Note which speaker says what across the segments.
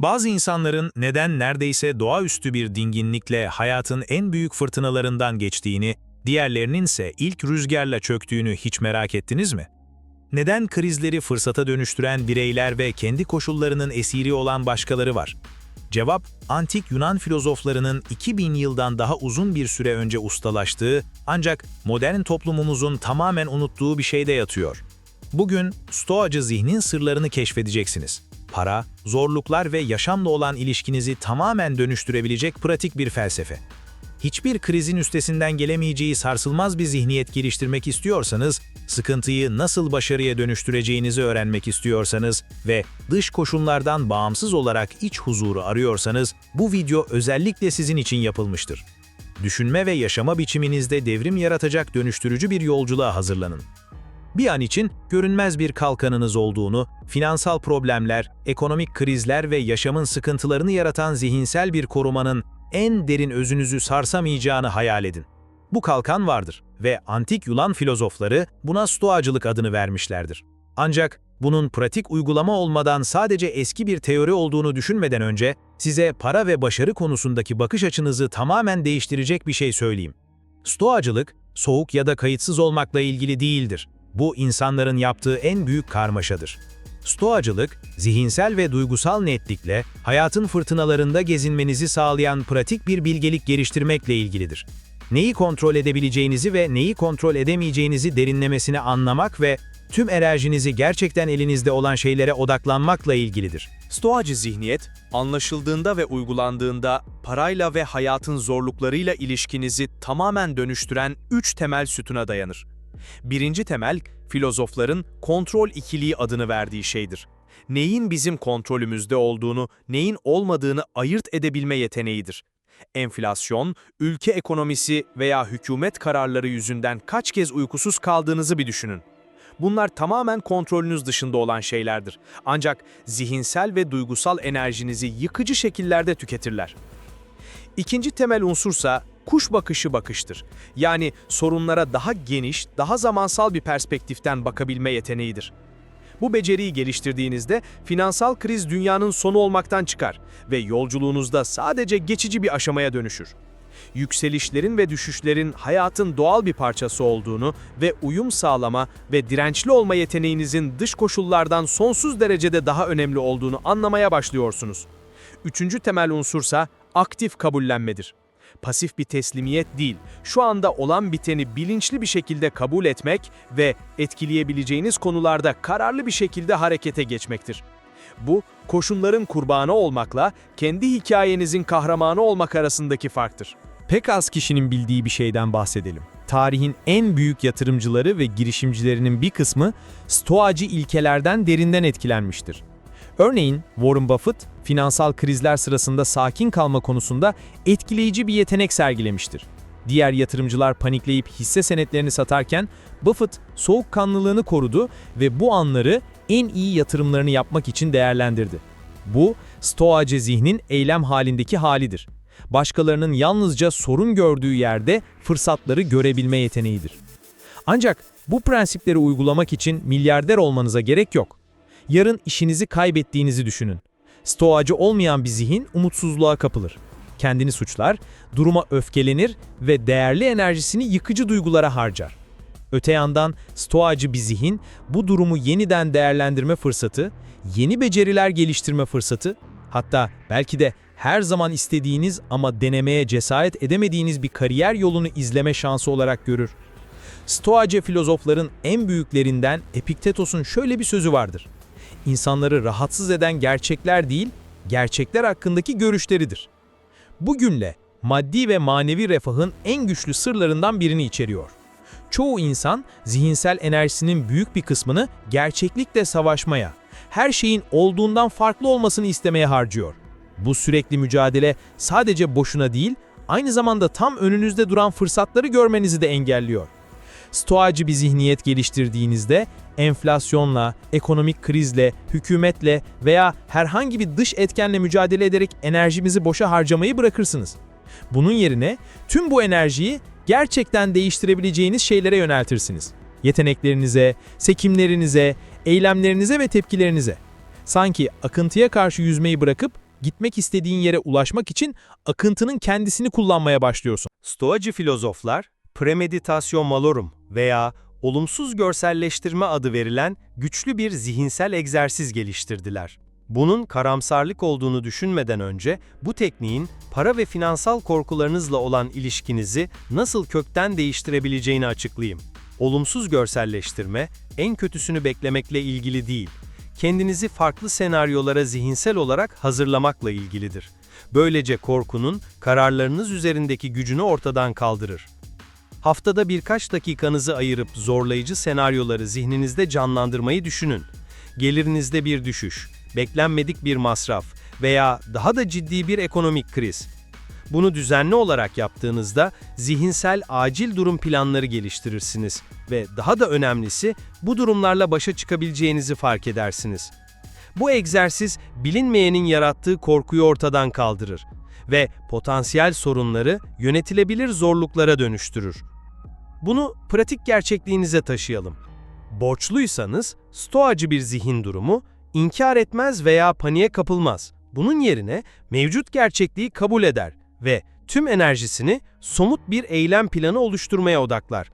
Speaker 1: Bazı insanların neden neredeyse doğaüstü bir dinginlikle hayatın en büyük fırtınalarından geçtiğini, diğerlerinin ise ilk rüzgarla çöktüğünü hiç merak ettiniz mi? Neden krizleri fırsata dönüştüren bireyler ve kendi koşullarının esiri olan başkaları var? Cevap, antik Yunan filozoflarının 2000 yıldan daha uzun bir süre önce ustalaştığı ancak modern toplumumuzun tamamen unuttuğu bir şeyde yatıyor. Bugün stoacı zihnin sırlarını keşfedeceksiniz. Para, zorluklar ve yaşamla olan ilişkinizi tamamen dönüştürebilecek pratik bir felsefe. Hiçbir krizin üstesinden gelemeyeceği sarsılmaz bir zihniyet geliştirmek istiyorsanız, sıkıntıyı nasıl başarıya dönüştüreceğinizi öğrenmek istiyorsanız ve dış koşullardan bağımsız olarak iç huzuru arıyorsanız, bu video özellikle sizin için yapılmıştır. Düşünme ve yaşama biçiminizde devrim yaratacak dönüştürücü bir yolculuğa hazırlanın. Bir an için görünmez bir kalkanınız olduğunu, finansal problemler, ekonomik krizler ve yaşamın sıkıntılarını yaratan zihinsel bir korumanın en derin özünüzü sarsamayacağını hayal edin. Bu kalkan vardır ve antik Yunan filozofları buna stoacılık adını vermişlerdir. Ancak bunun pratik uygulama olmadan sadece eski bir teori olduğunu düşünmeden önce size para ve başarı konusundaki bakış açınızı tamamen değiştirecek bir şey söyleyeyim. Stoacılık, soğuk ya da kayıtsız olmakla ilgili değildir. Bu insanların yaptığı en büyük karmaşadır. Stoacılık, zihinsel ve duygusal netlikle hayatın fırtınalarında gezinmenizi sağlayan pratik bir bilgelik geliştirmekle ilgilidir. Neyi kontrol edebileceğinizi ve neyi kontrol edemeyeceğinizi derinlemesine anlamak ve tüm enerjinizi gerçekten elinizde olan şeylere odaklanmakla ilgilidir.
Speaker 2: Stoacı zihniyet, anlaşıldığında ve uygulandığında parayla ve hayatın zorluklarıyla ilişkinizi tamamen dönüştüren üç temel sütuna dayanır. Birinci temel, filozofların kontrol ikiliği adını verdiği şeydir. Neyin bizim kontrolümüzde olduğunu, neyin olmadığını ayırt edebilme yeteneğidir. Enflasyon, ülke ekonomisi veya hükümet kararları yüzünden kaç kez uykusuz kaldığınızı bir düşünün. Bunlar tamamen kontrolünüz dışında olan şeylerdir. Ancak zihinsel ve duygusal enerjinizi yıkıcı şekillerde tüketirler. İkinci temel unsursa kuş bakışı bakıştır. Yani sorunlara daha geniş, daha zamansal bir perspektiften bakabilme yeteneğidir. Bu beceriyi geliştirdiğinizde finansal kriz dünyanın sonu olmaktan çıkar ve yolculuğunuzda sadece geçici bir aşamaya dönüşür. Yükselişlerin ve düşüşlerin hayatın doğal bir parçası olduğunu ve uyum sağlama ve dirençli olma yeteneğinizin dış koşullardan sonsuz derecede daha önemli olduğunu anlamaya başlıyorsunuz. Üçüncü temel unsursa aktif kabullenmedir. Pasif bir teslimiyet değil, şu anda olan biteni bilinçli bir şekilde kabul etmek ve etkileyebileceğiniz konularda kararlı bir şekilde harekete geçmektir. Bu, koşulların kurbanı olmakla kendi hikayenizin kahramanı olmak arasındaki farktır.
Speaker 3: Pek az kişinin bildiği bir şeyden bahsedelim. Tarihin en büyük yatırımcıları ve girişimcilerinin bir kısmı stoacı ilkelerden derinden etkilenmiştir. Örneğin Warren Buffett, finansal krizler sırasında sakin kalma konusunda etkileyici bir yetenek sergilemiştir. Diğer yatırımcılar panikleyip hisse senetlerini satarken Buffett soğukkanlılığını korudu ve bu anları en iyi yatırımlarını yapmak için değerlendirdi. Bu, stoacı zihnin eylem halindeki halidir. Başkalarının yalnızca sorun gördüğü yerde fırsatları görebilme yeteneğidir. Ancak bu prensipleri uygulamak için milyarder olmanıza gerek yok. Yarın işinizi kaybettiğinizi düşünün. Stoacı olmayan bir zihin umutsuzluğa kapılır. Kendini suçlar, duruma öfkelenir ve değerli enerjisini yıkıcı duygulara harcar. Öte yandan stoacı bir zihin bu durumu yeniden değerlendirme fırsatı, yeni beceriler geliştirme fırsatı, hatta belki de her zaman istediğiniz ama denemeye cesaret edemediğiniz bir kariyer yolunu izleme şansı olarak görür. Stoacı filozofların en büyüklerinden Epiktetos'un şöyle bir sözü vardır. İnsanları rahatsız eden gerçekler değil, gerçekler hakkındaki görüşleridir. Bugünle maddi ve manevi refahın en güçlü sırlarından birini içeriyor. Çoğu insan zihinsel enerjisinin büyük bir kısmını gerçeklikle savaşmaya, her şeyin olduğundan farklı olmasını istemeye harcıyor. Bu sürekli mücadele sadece boşuna değil, aynı zamanda tam önünüzde duran fırsatları görmenizi de engelliyor. Stoacı bir zihniyet geliştirdiğinizde enflasyonla, ekonomik krizle, hükümetle veya herhangi bir dış etkenle mücadele ederek enerjimizi boşa harcamayı bırakırsınız. Bunun yerine tüm bu enerjiyi gerçekten değiştirebileceğiniz şeylere yöneltirsiniz. Yeteneklerinize, sekimlerinize, eylemlerinize ve tepkilerinize. Sanki akıntıya karşı yüzmeyi bırakıp Gitmek istediğin yere ulaşmak için akıntının kendisini kullanmaya başlıyorsun.
Speaker 4: Stoacı filozoflar, premeditasyon malorum veya olumsuz görselleştirme adı verilen güçlü bir zihinsel egzersiz geliştirdiler. Bunun karamsarlık olduğunu düşünmeden önce bu tekniğin para ve finansal korkularınızla olan ilişkinizi nasıl kökten değiştirebileceğini açıklayayım. Olumsuz görselleştirme, en kötüsünü beklemekle ilgili değil, kendinizi farklı senaryolara zihinsel olarak hazırlamakla ilgilidir. Böylece korkunun kararlarınız üzerindeki gücünü ortadan kaldırır. Haftada birkaç dakikanızı ayırıp zorlayıcı senaryoları zihninizde canlandırmayı düşünün. Gelirinizde bir düşüş, beklenmedik bir masraf veya daha da ciddi bir ekonomik kriz. Bunu düzenli olarak yaptığınızda zihinsel acil durum planları geliştirirsiniz ve daha da önemlisi bu durumlarla başa çıkabileceğinizi fark edersiniz. Bu egzersiz bilinmeyenin yarattığı korkuyu ortadan kaldırır ve potansiyel sorunları yönetilebilir zorluklara dönüştürür. Bunu pratik gerçekliğinize taşıyalım. Borçluysanız, stoacı bir zihin durumu, inkar etmez veya paniğe kapılmaz. Bunun yerine mevcut gerçekliği kabul eder ve tüm enerjisini somut bir eylem planı oluşturmaya odaklar.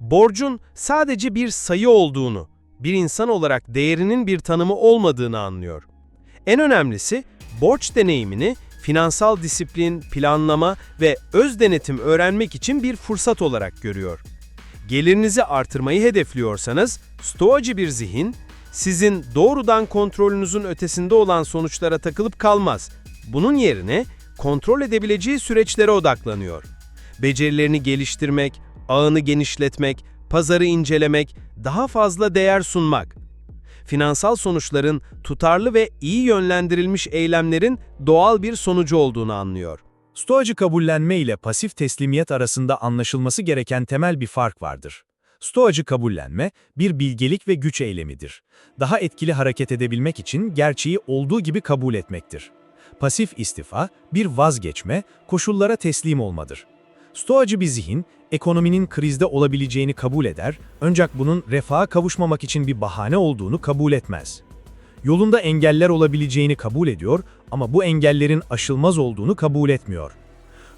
Speaker 4: Borcun sadece bir sayı olduğunu, bir insan olarak değerinin bir tanımı olmadığını anlıyor. En önemlisi, borç deneyimini finansal disiplin, planlama ve öz denetim öğrenmek için bir fırsat olarak görüyor. Gelirinizi artırmayı hedefliyorsanız, stoacı bir zihin, sizin doğrudan kontrolünüzün ötesinde olan sonuçlara takılıp kalmaz. Bunun yerine kontrol edebileceği süreçlere odaklanıyor. Becerilerini geliştirmek, ağını genişletmek, pazarı incelemek, daha fazla değer sunmak. Finansal sonuçların tutarlı ve iyi yönlendirilmiş eylemlerin doğal bir sonucu olduğunu anlıyor.
Speaker 1: Stoacı kabullenme ile pasif teslimiyet arasında anlaşılması gereken temel bir fark vardır. Stoacı kabullenme, bir bilgelik ve güç eylemidir. Daha etkili hareket edebilmek için gerçeği olduğu gibi kabul etmektir. Pasif istifa, bir vazgeçme, koşullara teslim olmadır. Stoacı bir zihin, ekonominin krizde olabileceğini kabul eder, ancak bunun refaha kavuşmamak için bir bahane olduğunu kabul etmez. Yolunda engeller olabileceğini kabul ediyor ama bu engellerin aşılmaz olduğunu kabul etmiyor.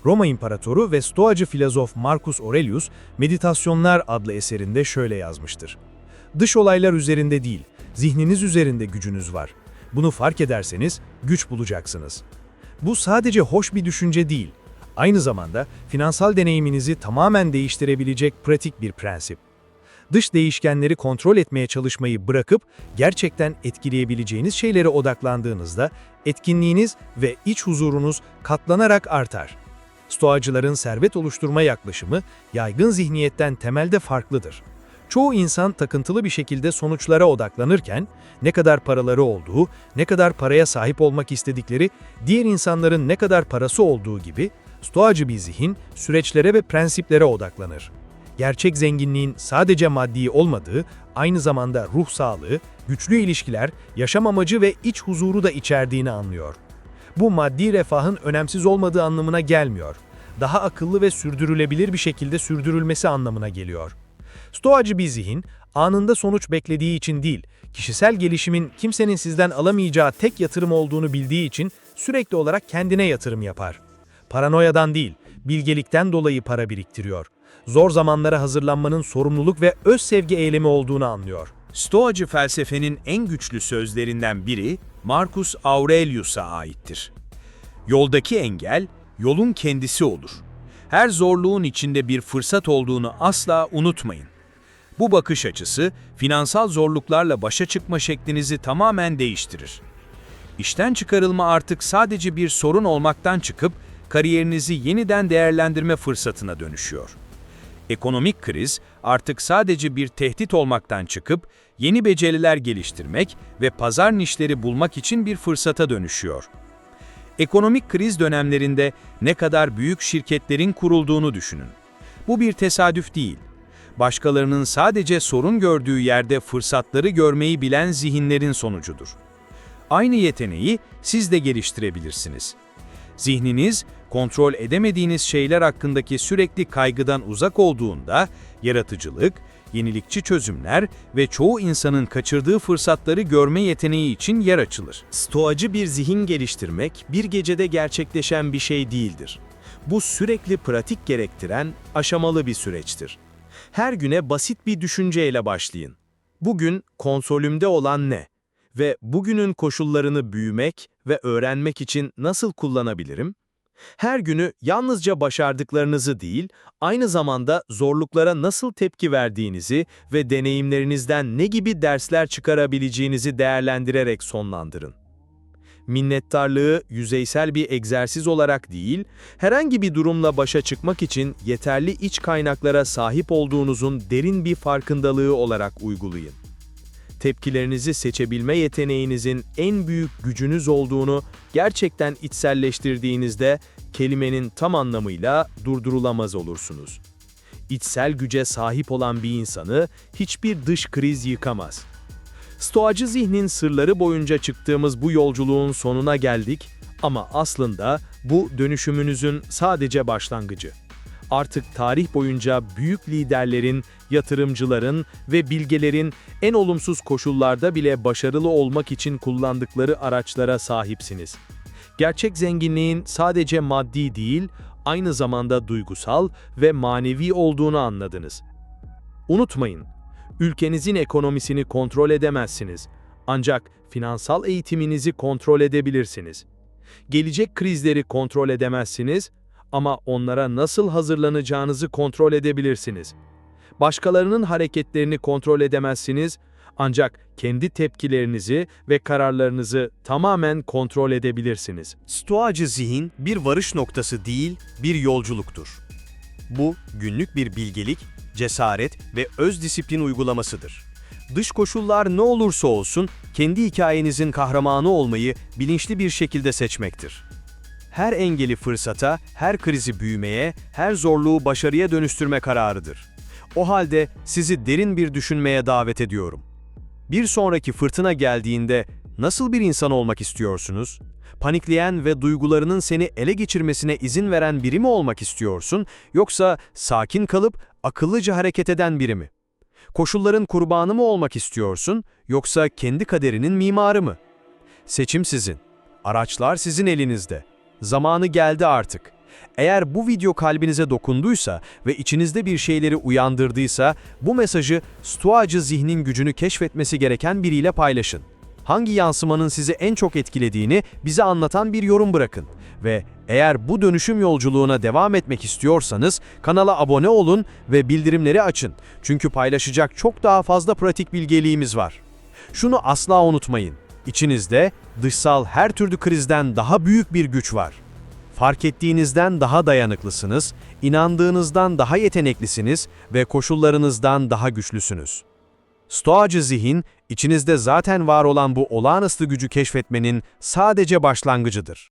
Speaker 1: Roma İmparatoru ve Stoacı filozof Marcus Aurelius, Meditasyonlar adlı eserinde şöyle yazmıştır. Dış olaylar üzerinde değil, zihniniz üzerinde gücünüz var. Bunu fark ederseniz güç bulacaksınız. Bu sadece hoş bir düşünce değil, aynı zamanda finansal deneyiminizi tamamen değiştirebilecek pratik bir prensip. Dış değişkenleri kontrol etmeye çalışmayı bırakıp gerçekten etkileyebileceğiniz şeylere odaklandığınızda etkinliğiniz ve iç huzurunuz katlanarak artar. Stoacıların servet oluşturma yaklaşımı yaygın zihniyetten temelde farklıdır. Çoğu insan takıntılı bir şekilde sonuçlara odaklanırken ne kadar paraları olduğu, ne kadar paraya sahip olmak istedikleri, diğer insanların ne kadar parası olduğu gibi stoacı bir zihin süreçlere ve prensiplere odaklanır. Gerçek zenginliğin sadece maddi olmadığı, aynı zamanda ruh sağlığı, güçlü ilişkiler, yaşam amacı ve iç huzuru da içerdiğini anlıyor. Bu maddi refahın önemsiz olmadığı anlamına gelmiyor. Daha akıllı ve sürdürülebilir bir şekilde sürdürülmesi anlamına geliyor. Stoacı bir zihin, anında sonuç beklediği için değil, kişisel gelişimin kimsenin sizden alamayacağı tek yatırım olduğunu bildiği için sürekli olarak kendine yatırım yapar. Paranoyadan değil, bilgelikten dolayı para biriktiriyor. Zor zamanlara hazırlanmanın sorumluluk ve öz sevgi eylemi olduğunu anlıyor.
Speaker 5: Stoacı felsefenin en güçlü sözlerinden biri Marcus Aurelius'a aittir. Yoldaki engel, yolun kendisi olur. Her zorluğun içinde bir fırsat olduğunu asla unutmayın. Bu bakış açısı, finansal zorluklarla başa çıkma şeklinizi tamamen değiştirir. İşten çıkarılma artık sadece bir sorun olmaktan çıkıp, kariyerinizi yeniden değerlendirme fırsatına dönüşüyor. Ekonomik kriz artık sadece bir tehdit olmaktan çıkıp yeni beceriler geliştirmek ve pazar nişleri bulmak için bir fırsata dönüşüyor. Ekonomik kriz dönemlerinde ne kadar büyük şirketlerin kurulduğunu düşünün. Bu bir tesadüf değil. Başkalarının sadece sorun gördüğü yerde fırsatları görmeyi bilen zihinlerin sonucudur. Aynı yeteneği siz de geliştirebilirsiniz. Zihniniz, kontrol edemediğiniz şeyler hakkındaki sürekli kaygıdan uzak olduğunda, yaratıcılık, yenilikçi çözümler ve çoğu insanın kaçırdığı fırsatları görme yeteneği için yer açılır.
Speaker 2: Stoacı bir zihin geliştirmek bir gecede gerçekleşen bir şey değildir. Bu sürekli pratik gerektiren aşamalı bir süreçtir. Her güne basit bir düşünceyle başlayın. Bugün konsolümde olan ne? Ve bugünün koşullarını büyümek ve öğrenmek için nasıl kullanabilirim? Her günü yalnızca başardıklarınızı değil, aynı zamanda zorluklara nasıl tepki verdiğinizi ve deneyimlerinizden ne gibi dersler çıkarabileceğinizi değerlendirerek sonlandırın. Minnettarlığı yüzeysel bir egzersiz olarak değil, herhangi bir durumla başa çıkmak için yeterli iç kaynaklara sahip olduğunuzun derin bir farkındalığı olarak uygulayın. Tepkilerinizi seçebilme yeteneğinizin en büyük gücünüz olduğunu gerçekten içselleştirdiğinizde kelimenin tam anlamıyla durdurulamaz olursunuz. İçsel güce sahip olan bir insanı hiçbir dış kriz yıkamaz. Stoacı zihnin sırları boyunca çıktığımız bu yolculuğun sonuna geldik ama aslında bu dönüşümünüzün sadece başlangıcı. Artık tarih boyunca büyük liderlerin, yatırımcıların ve bilgelerin en olumsuz koşullarda bile başarılı olmak için kullandıkları araçlara sahipsiniz. Gerçek zenginliğin sadece maddi değil, aynı zamanda duygusal ve manevi olduğunu anladınız. Unutmayın, ülkenizin ekonomisini kontrol edemezsiniz. Ancak finansal eğitiminizi kontrol edebilirsiniz. Gelecek krizleri kontrol edemezsiniz ama onlara nasıl hazırlanacağınızı kontrol edebilirsiniz. Başkalarının hareketlerini kontrol edemezsiniz ancak kendi tepkilerinizi ve kararlarınızı tamamen kontrol edebilirsiniz.
Speaker 4: Stoacı zihin bir varış noktası değil, bir yolculuktur. Bu, günlük bir bilgelik, cesaret ve öz disiplin uygulamasıdır. Dış koşullar ne olursa olsun, kendi hikayenizin kahramanı olmayı bilinçli bir şekilde seçmektir. Her engeli fırsata, her krizi büyümeye, her zorluğu başarıya dönüştürme kararıdır. O halde sizi derin bir düşünmeye davet ediyorum. Bir sonraki fırtına geldiğinde nasıl bir insan olmak istiyorsunuz? Panikleyen ve duygularının seni ele geçirmesine izin veren biri mi olmak istiyorsun, yoksa sakin kalıp akıllıca hareket eden biri mi? Koşulların kurbanı mı olmak istiyorsun, yoksa kendi kaderinin mimarı mı? Seçim sizin. Araçlar sizin elinizde. Zamanı geldi artık. Eğer bu video kalbinize dokunduysa ve içinizde bir şeyleri uyandırdıysa, bu mesajı Stoacı zihnin gücünü keşfetmesi gereken biriyle paylaşın. Hangi yansımanın sizi en çok etkilediğini bize anlatan bir yorum bırakın. Ve eğer bu dönüşüm yolculuğuna devam etmek istiyorsanız kanala abone olun ve bildirimleri açın. Çünkü paylaşacak çok daha fazla pratik bilgeliğimiz var. Şunu asla unutmayın. İçinizde dışsal her türlü krizden daha büyük bir güç var. Fark ettiğinizden daha dayanıklısınız, inandığınızdan daha yeteneklisiniz ve koşullarınızdan daha güçlüsünüz. Stoacı zihin, içinizde zaten var olan bu olağanüstü gücü keşfetmenin sadece başlangıcıdır.